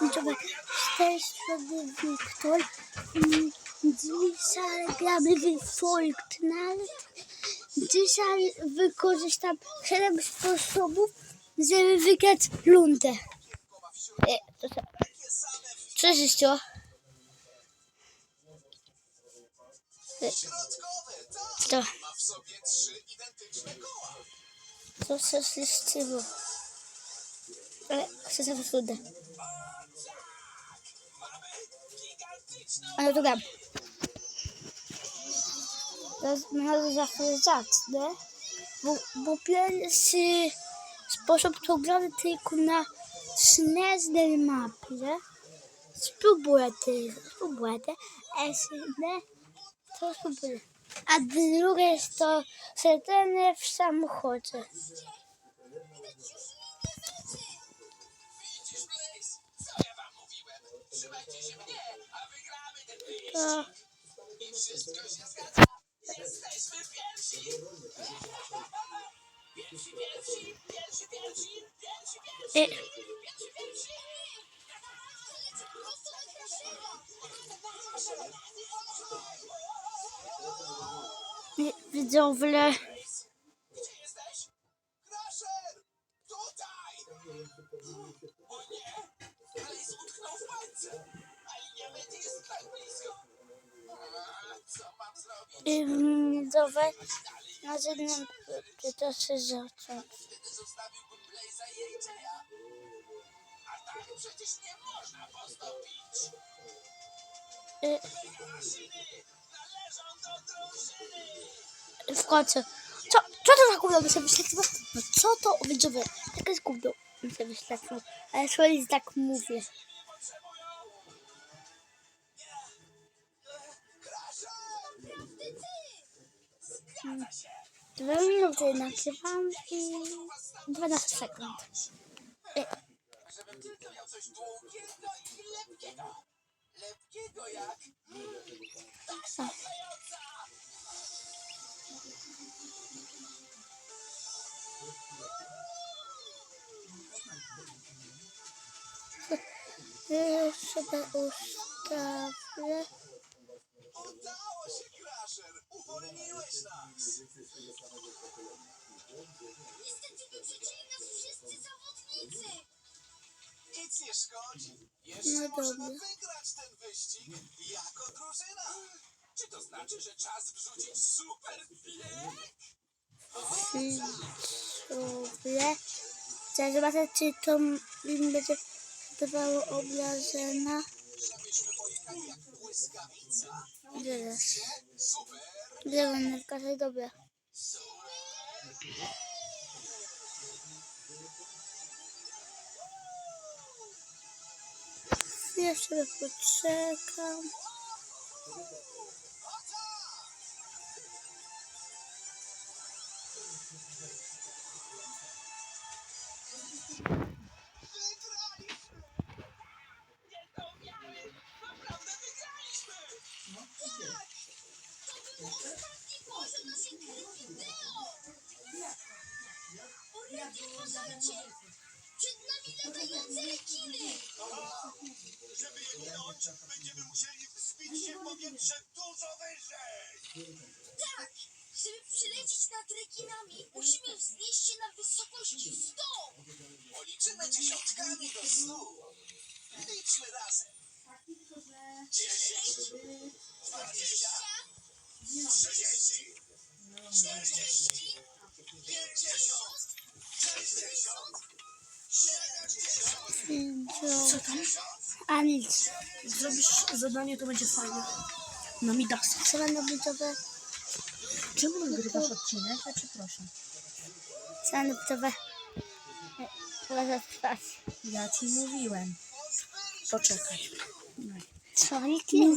Widzowie, też sobie Wiktor. Mm, Dzisiaj gramy w Fortnite. Dzisiaj wykorzystam 7 sposobów, żeby wygrać rundę. E, to co? Się stało? E, To. Co się? Ale chcę sobie rundę. Naprawdę zawsze zacne, bo, bo pierwszy sposób to gramy tylko na śnieżnej mapie. Spróbuję ty, spróbuję nie, to spróbuję. A drugie jest to siedzenie w samochodzie. To... I... I- Widzowie, Crusher! Tutaj! O nie! Ale utknął w bańce! A linia mety jest tak blisko! A, co mam zrobić? i widzowie, na jednym się zacząć. Wtedy zostawiłbym Blaze'a i AJ'a. A tak przecież nie można postąpić! I... Maszyny należą do drużyny! w końcu. Co, co to za gówno się wyświetliło? No co to, widzowie, jakieś gówno mi się wyświetliło. Ale tak mówię. Dwa minuty nagrywam i 12 sekund. Żebym tylko miał coś długiego i lepkiego! Lepkiego jak... Już sobie ustawię. Udało się, Crusher! Uwolniłeś nas! Niestety wyprzedzili nas wszyscy zawodnicy. Nic nie szkodzi. Jeszcze No możemy dobra. wygrać ten wyścig jako drużyna. Czy to znaczy, że czas wrzucić super bieg? sobie. Chcę zobaczyć, czy to im będzie dawało błyskawica. Zaraz. Super, Drewnówka, to dobra. super. Jeszcze poczekam. Żeby je minąć, będziemy musieli wzbić się w powietrze dużo wyżej! Tak, żeby przylecieć nad rekinami, musimy wznieść się na wysokości 100. Policzymy dziesiątkami do stu. Liczmy razem. Dziesięć, dwadzieścia, trzydzieści, czterdzieści, pięćdziesiąt, sześćdziesiąt, siedemdziesiąt, Co tam? A nic. Zrobisz zadanie, to będzie fajne. No mi da. Co będą widzowie? Czemu nagrywasz odcinek? Ja przepraszam. Co będą widzowie? Chyba zatrwać. Ja ci mówiłem. Poczekaj. Co? Nikt nie